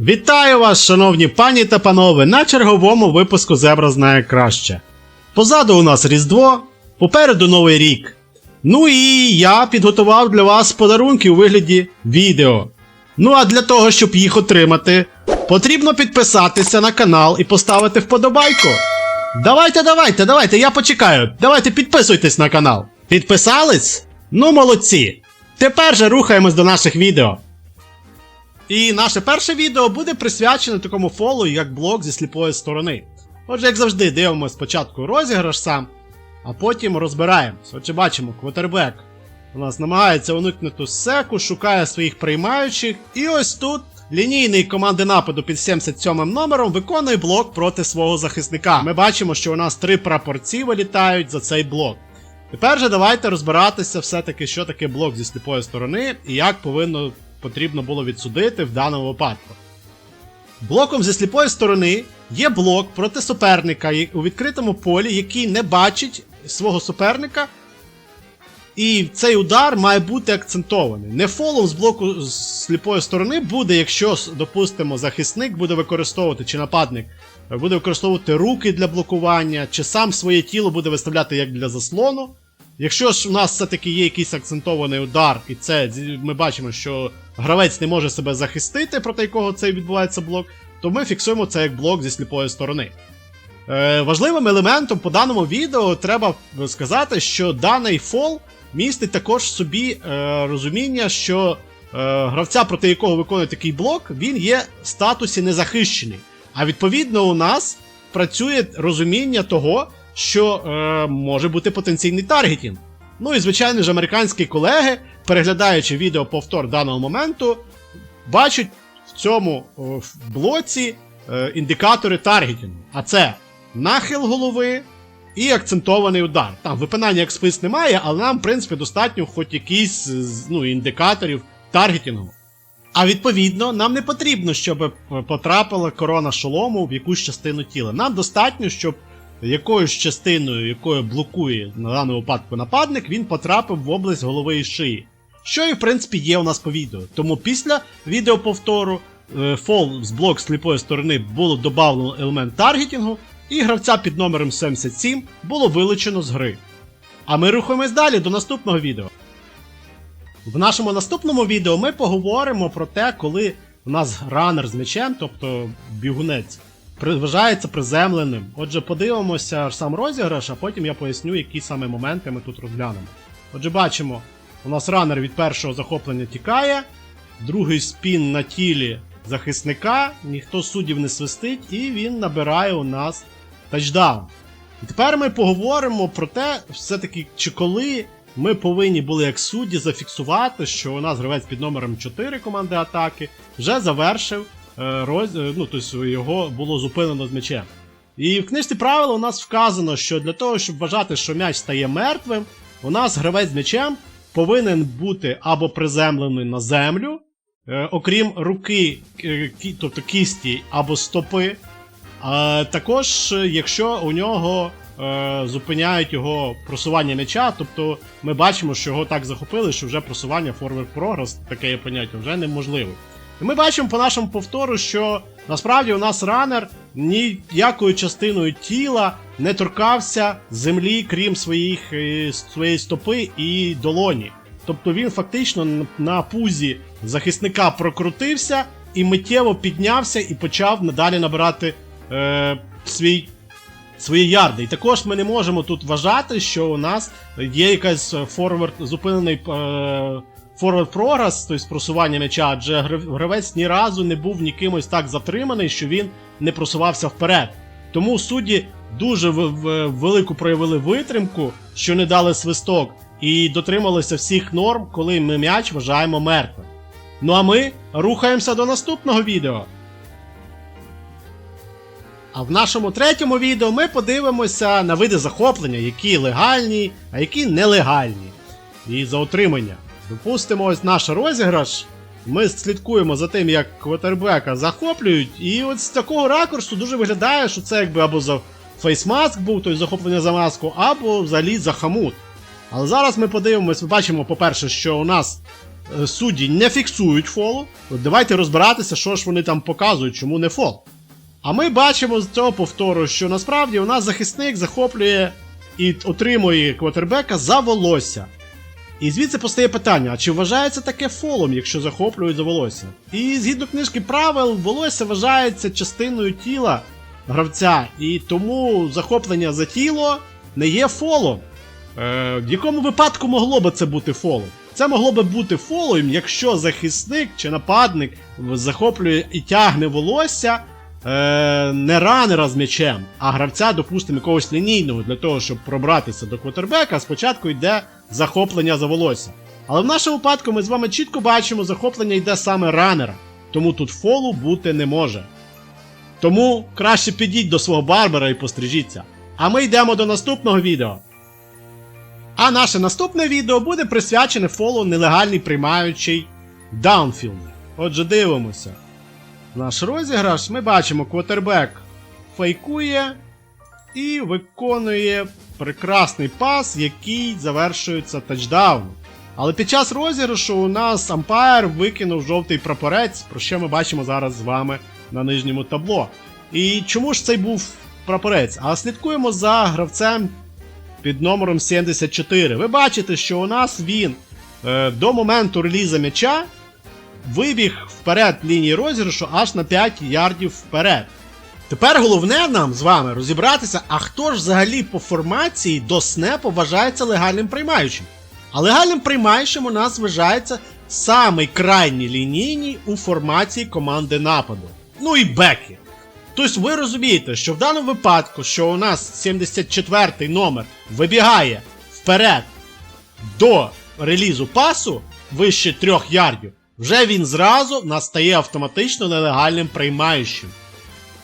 Вітаю вас, шановні пані та панове, на черговому випуску Зебра знає краще. Позаду у нас Різдво, попереду Новий рік. Ну і я підготував для вас подарунки у вигляді відео. Ну а для того, щоб їх отримати, потрібно підписатися на канал і поставити вподобайку. Давайте, давайте, давайте, я почекаю. Давайте підписуйтесь на канал. Підписались? Ну, молодці. Тепер же рухаємось до наших відео. І наше перше відео буде присвячене такому фолу, як блок зі сліпої сторони. Отже, як завжди, дивимося спочатку розіграш сам, а потім розбираємось. Отже, бачимо, квотербек у нас намагається уникнути секу, шукає своїх приймаючих. І ось тут лінійний команди нападу під 77 номером виконує блок проти свого захисника. Ми бачимо, що у нас три прапорці вилітають за цей блок. Тепер же давайте розбиратися все-таки, що таке блок зі сліпої сторони і як повинно потрібно було відсудити в даному випадку. Блоком зі сліпої сторони є блок проти суперника у відкритому полі, який не бачить свого суперника. І цей удар має бути акцентований. Не фолом з блоку з сліпої сторони буде, якщо, допустимо, захисник буде використовувати чи нападник е, буде використовувати руки для блокування, чи сам своє тіло буде виставляти як для заслону. Якщо ж у нас все-таки є якийсь акцентований удар, і це ми бачимо, що гравець не може себе захистити, проти якого цей відбувається блок, то ми фіксуємо це як блок зі сліпої сторони. Е, важливим елементом по даному відео треба сказати, що даний фол містить також в собі е, розуміння, що е, гравця, проти якого виконує такий блок, він є в статусі незахищений. А відповідно, у нас працює розуміння того, що е, може бути потенційний таргетінг. Ну і звичайно ж, американські колеги, переглядаючи відео повтор даного моменту, бачать в цьому блоці е, індикатори таргетінгу. А це нахил голови і акцентований удар. Там випинання як спис немає, але нам, в принципі, достатньо хоч якісь ну, індикаторів таргетінгу. А відповідно, нам не потрібно, щоб е, потрапила корона шолому в якусь частину тіла. Нам достатньо, щоб якоюсь частиною, якою блокує на даному випадку нападник, він потрапив в область голови і шиї. Що і в принципі є у нас по відео. Тому після відеоповтору е, фол з блок сліпої сторони було додавлено елемент таргетінгу, і гравця під номером 77 було вилучено з гри. А ми рухаємось далі до наступного відео. В нашому наступному відео ми поговоримо про те, коли у нас ранер з м'ячем, тобто бігунець, вважається приземленим. Отже, подивимося сам розіграш, а потім я поясню, які саме моменти ми тут розглянемо. Отже, бачимо, у нас ранер від першого захоплення тікає, другий спін на тілі захисника, ніхто суддів не свистить, і він набирає у нас тачдаун. І тепер ми поговоримо про те, все-таки, чи коли ми повинні були як судді зафіксувати, що у нас гравець під номером 4 команди атаки вже завершив е, роз... е, ну, тобто його було зупинено з м'ячем. І в книжці правил у нас вказано, що для того, щоб вважати, що м'яч стає мертвим, у нас гравець з м'ячем повинен бути або приземлений на землю, е, окрім руки, е, тобто кісті або стопи. А також, якщо у нього е, зупиняють його просування м'яча, тобто ми бачимо, що його так захопили, що вже просування forward progress, таке є поняття, вже неможливо. І ми бачимо по нашому повтору, що насправді у нас ранер ніякою частиною тіла не торкався землі, крім своїх, е, своєї стопи і долоні. Тобто він фактично на пузі захисника прокрутився і миттєво піднявся і почав надалі набирати е, свій, свої ярди. І також ми не можемо тут вважати, що у нас є якась форвард, зупинений е, форвард прогрес, тобто просування м'яча, адже грав- гравець ні разу не був нікимось так затриманий, що він не просувався вперед. Тому судді дуже велику проявили витримку, що не дали свисток, і дотрималися всіх норм, коли ми м'яч вважаємо мертвим. Ну а ми рухаємося до наступного відео. А в нашому третьому відео ми подивимося на види захоплення, які легальні, а які нелегальні. І за отримання. Допустимо, ось наш розіграш. Ми слідкуємо за тим, як квотербека захоплюють, і от з такого ракурсу дуже виглядає, що це якби або за фейсмаск був, тобто захоплення за маску, або взагалі за хамут. Але зараз ми подивимось, ми бачимо, по-перше, що у нас е, судді не фіксують фолу. От давайте розбиратися, що ж вони там показують, чому не фол. А ми бачимо з цього повтору, що насправді у нас захисник захоплює і отримує квотербека за волосся. І звідси постає питання: а чи вважається таке фолом, якщо захоплюють за волосся? І згідно книжки правил, волосся вважається частиною тіла гравця, і тому захоплення за тіло не є фолом. Е, в якому випадку могло би це бути фолом? Це могло би бути фолом, якщо захисник чи нападник захоплює і тягне волосся е, не ранера з м'ячем, а гравця, допустимо, якогось лінійного для того, щоб пробратися до квотербека, спочатку йде захоплення за волосся. Але в нашому випадку ми з вами чітко бачимо, захоплення йде саме ранера, тому тут фолу бути не може. Тому краще підіть до свого барбера і пострижіться. А ми йдемо до наступного відео. А наше наступне відео буде присвячене фолу нелегальний приймаючий даунфілд. Отже, дивимося. Наш розіграш ми бачимо, квотербек фейкує і виконує прекрасний пас, який завершується тачдауном. Але під час розіграшу у нас ампайр викинув жовтий прапорець, про що ми бачимо зараз з вами на нижньому табло. І чому ж цей був прапорець? А слідкуємо за гравцем під номером 74. Ви бачите, що у нас він е, до моменту реліза м'яча вибіг вперед лінії розіграшу аж на 5 ярдів вперед. Тепер головне нам з вами розібратися, а хто ж взагалі по формації до снепу вважається легальним приймаючим. А легальним приймаючим у нас вважається самий крайній лінійний у формації команди нападу. Ну і беки. Тобто ви розумієте, що в даному випадку, що у нас 74-й номер вибігає вперед до релізу пасу вище 3 ярдів, вже він зразу настає автоматично нелегальним приймаючим.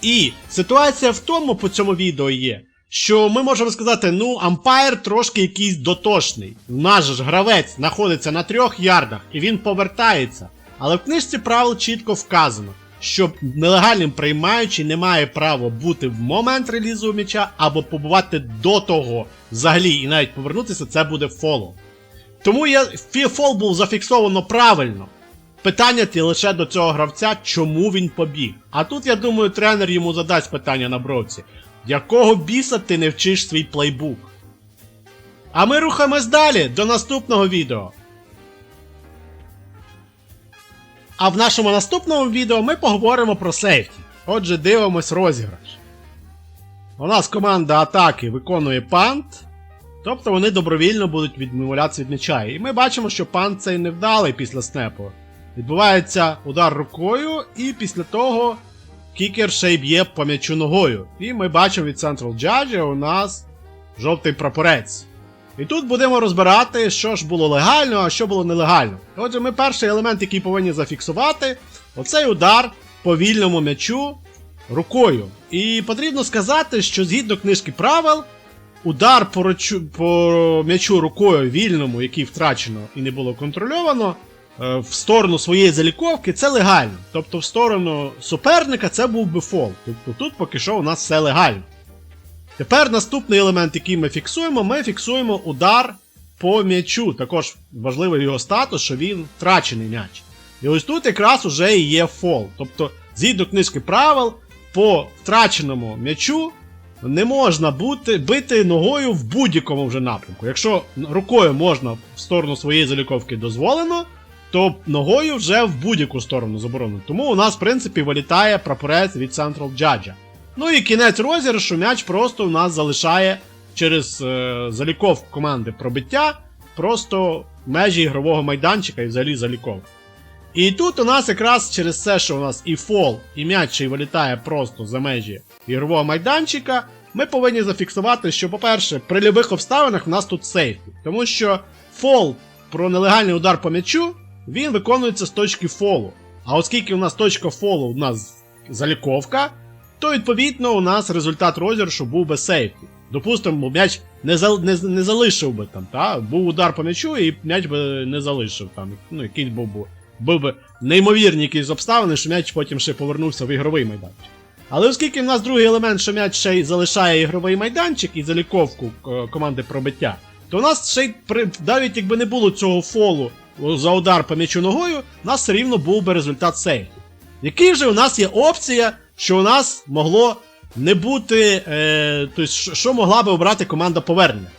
І ситуація в тому по цьому відео є, що ми можемо сказати, ну, ампайр трошки якийсь дотошний. Наш ж гравець знаходиться на трьох ярдах і він повертається. Але в книжці правил чітко вказано, що нелегальним приймаючий не має права бути в момент релізу м'яча або побувати до того взагалі і навіть повернутися, це буде фолом. Тому я, фол був зафіксовано правильно. Питання ті лише до цього гравця, чому він побіг. А тут, я думаю, тренер йому задасть питання на бровці. Якого біса ти не вчиш свій плейбук? А ми рухаємось далі до наступного відео. А в нашому наступному відео ми поговоримо про сейфті. Отже, дивимось розіграш. У нас команда атаки виконує пант. Тобто вони добровільно будуть відмовлятися від м'яча. І ми бачимо, що пант цей невдалий після снепу. Відбувається удар рукою, і після того кікер ще й б'є по м'ячу ногою. І ми бачимо від Central Judge у нас жовтий прапорець. І тут будемо розбирати, що ж було легально, а що було нелегально. Отже, ми перший елемент, який повинні зафіксувати, оцей удар по вільному м'ячу рукою. І потрібно сказати, що згідно книжки правил, удар по, рочу, по м'ячу рукою вільному, який втрачено і не було контрольовано, е, в сторону своєї заліковки це легально. Тобто в сторону суперника це був би фол. Тобто тут поки що у нас все легально. Тепер наступний елемент, який ми фіксуємо, ми фіксуємо удар по м'ячу. Також важливий його статус, що він втрачений м'яч. І ось тут якраз уже і є фол. Тобто, згідно книжки правил, по втраченому м'ячу не можна бути, бити ногою в будь-якому вже напрямку. Якщо рукою можна в сторону своєї заліковки дозволено, то ногою вже в будь-яку сторону заборонено. Тому у нас, в принципі, вилітає прапорець від Central Judge. Ну і кінець розіграшу м'яч просто у нас залишає через е, заліковку команди пробиття просто межі ігрового майданчика і взагалі заліковку. І тут у нас якраз через це, що у нас і фол, і м'яч й вилітає просто за межі ігрового майданчика, ми повинні зафіксувати, що, по-перше, при любих обставинах у нас тут сейфі. Тому що фол про нелегальний удар по м'ячу, він виконується з точки фолу. А оскільки у нас точка фолу у нас заліковка, то відповідно у нас результат розіграшу був би сейфі. Допустимо, м'яч не, зал, не, не залишив би там, та? був удар по м'ячу, і м'яч би не залишив там. Ну, якийсь був би, був би неймовірні якісь обставини, що м'яч потім ще повернувся в ігровий майданчик. Але оскільки в нас другий елемент, що м'яч ще й залишає ігровий майданчик і заліковку е, команди пробиття, то у нас ще й при, навіть якби не було цього фолу за удар по м'ячу ногою, у нас все рівно був би результат сейфу. Який же у нас є опція, що у нас могло не бути. Е, тобто, що могла би обрати команда повернення?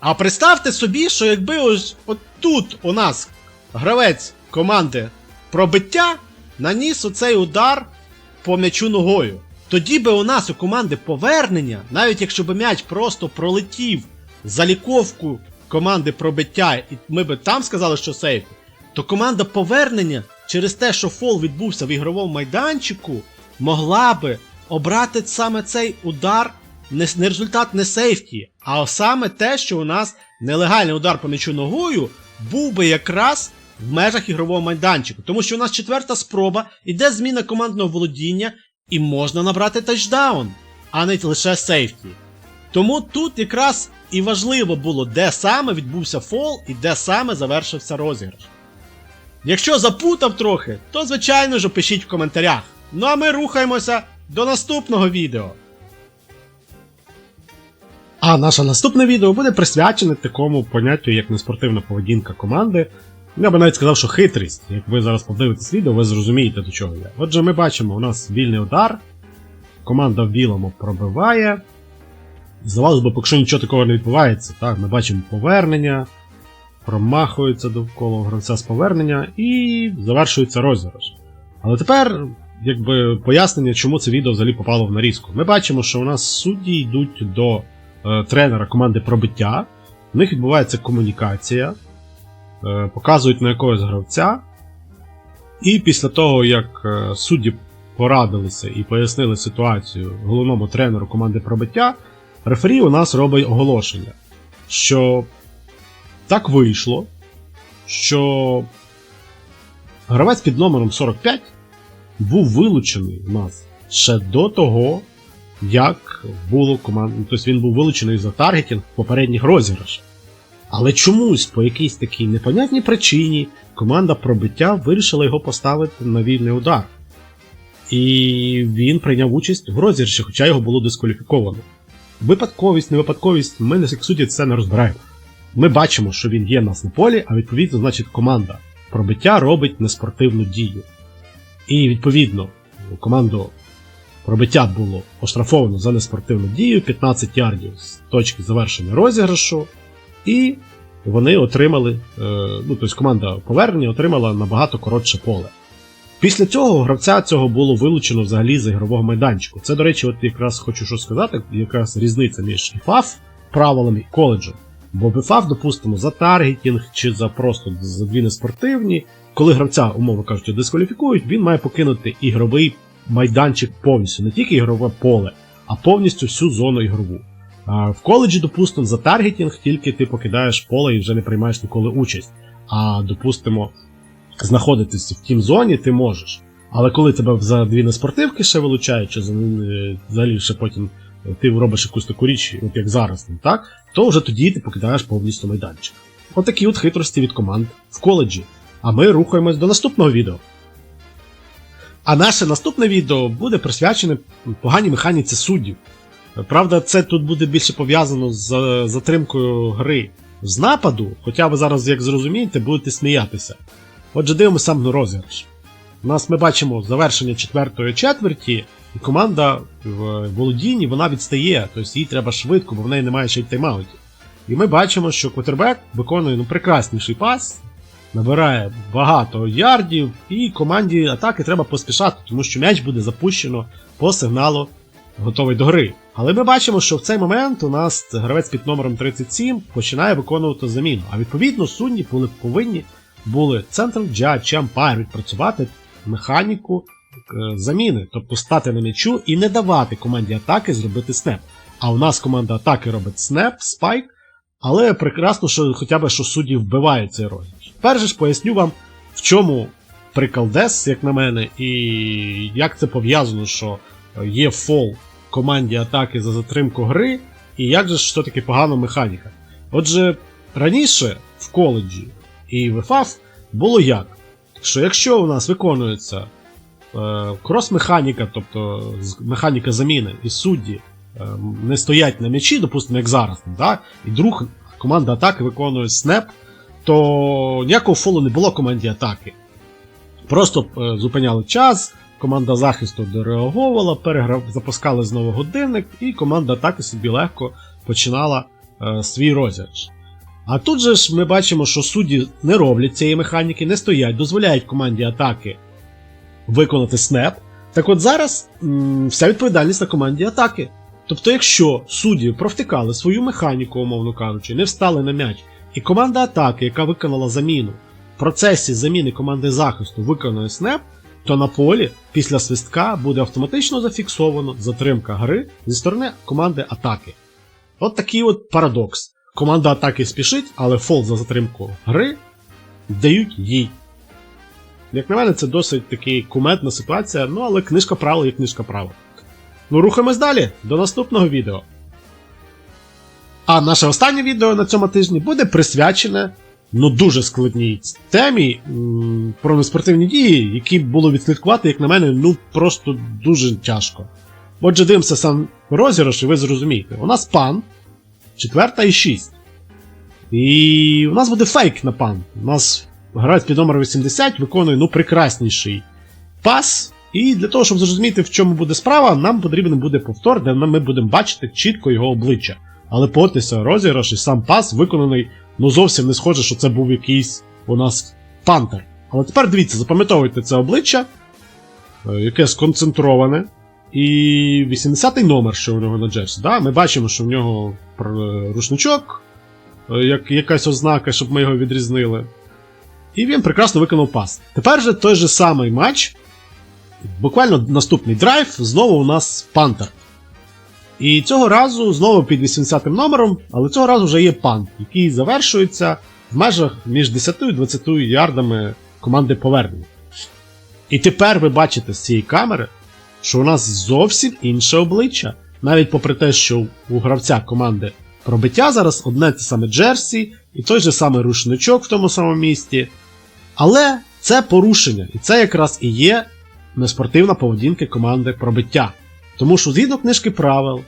А представте собі, що якби ось тут у нас гравець команди пробиття наніс оцей удар по м'ячу ногою. Тоді би у нас у команди повернення, навіть якщо б м'яч просто пролетів заліковку команди пробиття, і ми би там сказали, що сейф, то команда повернення через те, що фол відбувся в ігровому майданчику, могла би обрати саме цей удар, не, результат не сейфті, а саме те, що у нас нелегальний удар по м'ячу ногою був би якраз в межах ігрового майданчику. Тому що у нас четверта спроба, іде зміна командного володіння, і можна набрати тачдаун, а не лише сейфті. Тому тут якраз і важливо було, де саме відбувся фол і де саме завершився розіграш. Якщо запутав трохи, то звичайно ж пишіть в коментарях. Ну а ми рухаємося до наступного відео. А наше наступне відео буде присвячене такому поняттю, як неспортивна поведінка команди. Я би навіть сказав, що хитрість. Як ви зараз подивитесь відео, ви зрозумієте, до чого я. Отже, ми бачимо, у нас вільний удар. Команда в білому пробиває. Здавалося б, що нічого такого не відбувається. Так, ми бачимо повернення, промахується довкола гравця з повернення і завершується розіграш. Але тепер, якби пояснення, чому це відео взагалі попало в нарізку. Ми бачимо, що у нас судді йдуть до е, тренера команди пробиття, в них відбувається комунікація, е, показують на якогось гравця. І після того, як е, судді порадилися і пояснили ситуацію головному тренеру команди пробиття, рефері у нас робить оголошення, що так вийшло, що гравець під номером 45 був вилучений у нас ще до того, як було командно. Тобто він був вилучений за таргетінг в попередніх розіграшах. Але чомусь, по якійсь такій непонятній причині, команда пробиття вирішила його поставити на вільний удар. І він прийняв участь в розіграші, хоча його було дискваліфіковано. Випадковість, не випадковість, ми як судді це не розбираємо. Ми бачимо, що він є в нас на полі, а відповідно, значить, команда пробиття робить неспортивну дію. І відповідно, команду пробиття було оштрафовано за неспортивну дію, 15 ярдів з точки завершення розіграшу, і вони отримали, е, ну тобто команда повернення отримала набагато коротше поле. Після цього гравця цього було вилучено взагалі з ігрового майданчику. Це, до речі, от якраз хочу що сказати, якраз різниця між ІФАФ правилами і коледжем. Бо в допустимо, за таргетінг чи за просто за дві неспортивні, коли гравця, умовно кажучи, дискваліфікують, він має покинути ігровий майданчик повністю, не тільки ігрове поле, а повністю всю зону ігрову. В коледжі, допустимо, за таргетінг тільки ти покидаєш поле і вже не приймаєш ніколи участь. А допустимо, знаходитися в тім зоні ти можеш. Але коли тебе за дві неспортивки ще вилучають, чи е, взагалі ще потім ти робиш якусь таку річ, от як зараз, так, то вже тоді ти покидаєш повністю майданчик. Отакі от хитрості від команд в коледжі. А ми рухаємось до наступного відео. А наше наступне відео буде присвячене поганій механіці суддів. Правда, це тут буде більше пов'язано з е, затримкою гри з нападу, хоча ви зараз, як зрозумієте, будете сміятися. Отже, дивимося сам на розіграш. У нас ми бачимо завершення четвертої четверті, і команда в володінні вона відстає, тобто їй треба швидко, бо в неї немає ще й тайм-аутів. І ми бачимо, що квотербек виконує ну, прекрасніший пас, набирає багато ярдів, і команді атаки треба поспішати, тому що м'яч буде запущено по сигналу готовий до гри. Але ми бачимо, що в цей момент у нас гравець під номером 37 починає виконувати заміну. А відповідно судді були повинні були Judge чи Umpire відпрацювати механіку е, заміни, тобто стати на м'ячу і не давати команді атаки зробити снеп. А у нас команда атаки робить снеп, спайк, але прекрасно, що хоча б що судді вбивають цей розіграш. Перше ж поясню вам, в чому приколдес, як на мене, і як це пов'язано, що є фол команді атаки за затримку гри, і як же що таке погана механіка. Отже, раніше в коледжі і в ФАФ було як? Що якщо у нас виконується е, крос-механіка, тобто механіка заміни, і судді е, не стоять на м'ячі, допустимо, як зараз, да? і друг команда атаки виконує снеп, то ніякого фолу не було команді атаки. Просто е, зупиняли час, команда захисту дореагувала, переграв, запускали знову годинник, і команда атаки собі легко починала е, свій розіграш. А тут же ж ми бачимо, що судді не роблять цієї механіки, не стоять, дозволяють команді атаки виконати снеп. Так от зараз м, вся відповідальність на команді атаки. Тобто, якщо судді провтикали свою механіку, умовно кажучи, не встали на м'яч, і команда атаки, яка виконала заміну, в процесі заміни команди захисту виконує снеп, то на полі після свистка буде автоматично зафіксовано затримка гри зі сторони команди атаки. От такий от парадокс. Команда атаки спішить, але фол за затримку гри дають їй. Як на мене, це досить таки кумедна ситуація, ну але книжка правил є книжка правил. Ну, рухаємось далі, до наступного відео. А наше останнє відео на цьому тижні буде присвячене ну дуже складній темі про неспортивні дії, які було відслідкувати, як на мене, ну просто дуже тяжко. Отже, дивимося сам розіграш, і ви зрозумієте. У нас пан, четверта і 6. І у нас буде фейк на пан. У нас гравець під номером 80 виконує ну прекрасніший пас. І для того, щоб зрозуміти, в чому буде справа, нам потрібен буде повтор, де ми будемо бачити чітко його обличчя. Але погодьтеся, розіграш і сам пас виконаний, ну зовсім не схоже, що це був якийсь у нас пантер. Але тепер дивіться, запам'ятовуйте це обличчя, е, яке сконцентроване. І 80-й номер, що у нього на Джерсі. Да? Ми бачимо, що в нього рушничок, е, як якась ознака, щоб ми його відрізнили. І він прекрасно виконав пас. Тепер же той же самий матч. Буквально наступний драйв, знову у нас пантер. І цього разу знову під 80 номером, але цього разу вже є пант, який завершується в межах між 10 і 20 ярдами команди повернення. І тепер ви бачите з цієї камери, що у нас зовсім інше обличчя. Навіть попри те, що у гравця команди пробиття зараз одне те саме Джерсі і той же самий рушничок в тому самому місті. Але це порушення, і це якраз і є неспортивна поведінка команди пробиття. Тому що згідно книжки правил,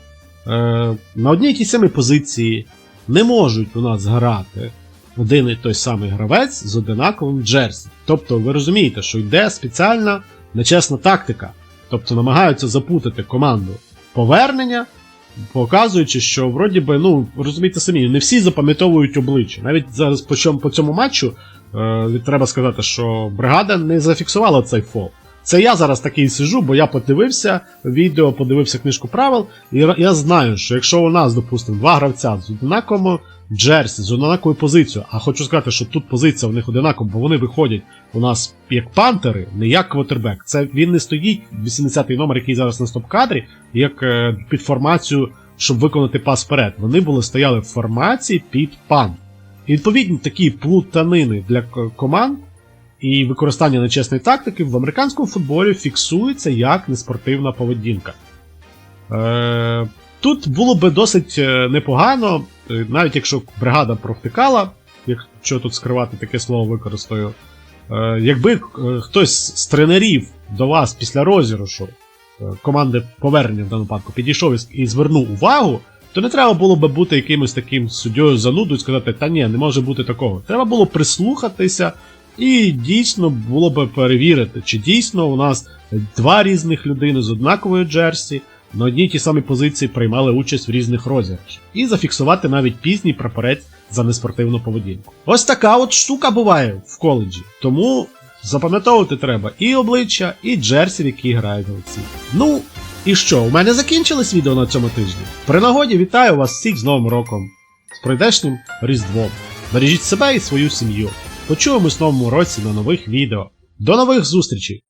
е, на одній тій самій позиції не можуть у нас грати один і той самий гравець з одинаковим джерсі. Тобто ви розумієте, що йде спеціальна нечесна тактика. Тобто намагаються запутати команду повернення, показуючи, що вроді би, ну, розумієте самі, не всі запам'ятовують обличчя. Навіть зараз по цьому, матчу е, треба сказати, що бригада не зафіксувала цей фол. Це я зараз такий сижу, бо я подивився відео, подивився книжку правил, і я знаю, що якщо у нас, допустимо, два гравця з однаковим джерсі, з однаковою позицією, а хочу сказати, що тут позиція в них одинакова, бо вони виходять у нас як пантери, не як квотербек. Це він не стоїть 80-й номер, який зараз на стоп-кадрі, як е, під формацію, щоб виконати пас вперед. Вони були стояли в формації під пант. І відповідні такі плутанини для команд і використання нечесної тактики в американському футболі фіксується як неспортивна поведінка. Е, тут було би досить е, непогано, е, навіть якщо бригада провтикала, якщо тут скривати таке слово використаю, е, якби е, хтось з тренерів до вас після розіграшу команди повернення в даному випадку підійшов і звернув увагу, то не треба було би бути якимось таким суддєю занудою і сказати, та ні, не може бути такого. Треба було прислухатися і дійсно було би перевірити, чи дійсно у нас два різних людини з однакової джерсі на одній й тій самій позиції приймали участь в різних розіграшах. І зафіксувати навіть пізній прапорець за неспортивну поведінку. Ось така от штука буває в коледжі. Тому запам'ятовувати треба і обличчя, і джерсі, в які грають гравці. Ну, і що, у мене закінчилось відео на цьому тижні. При нагоді вітаю вас всіх з Новим роком, з прийдешнім Різдвом. Бережіть себе і свою сім'ю. Почуємось в новому році на нових відео. До нових зустрічей!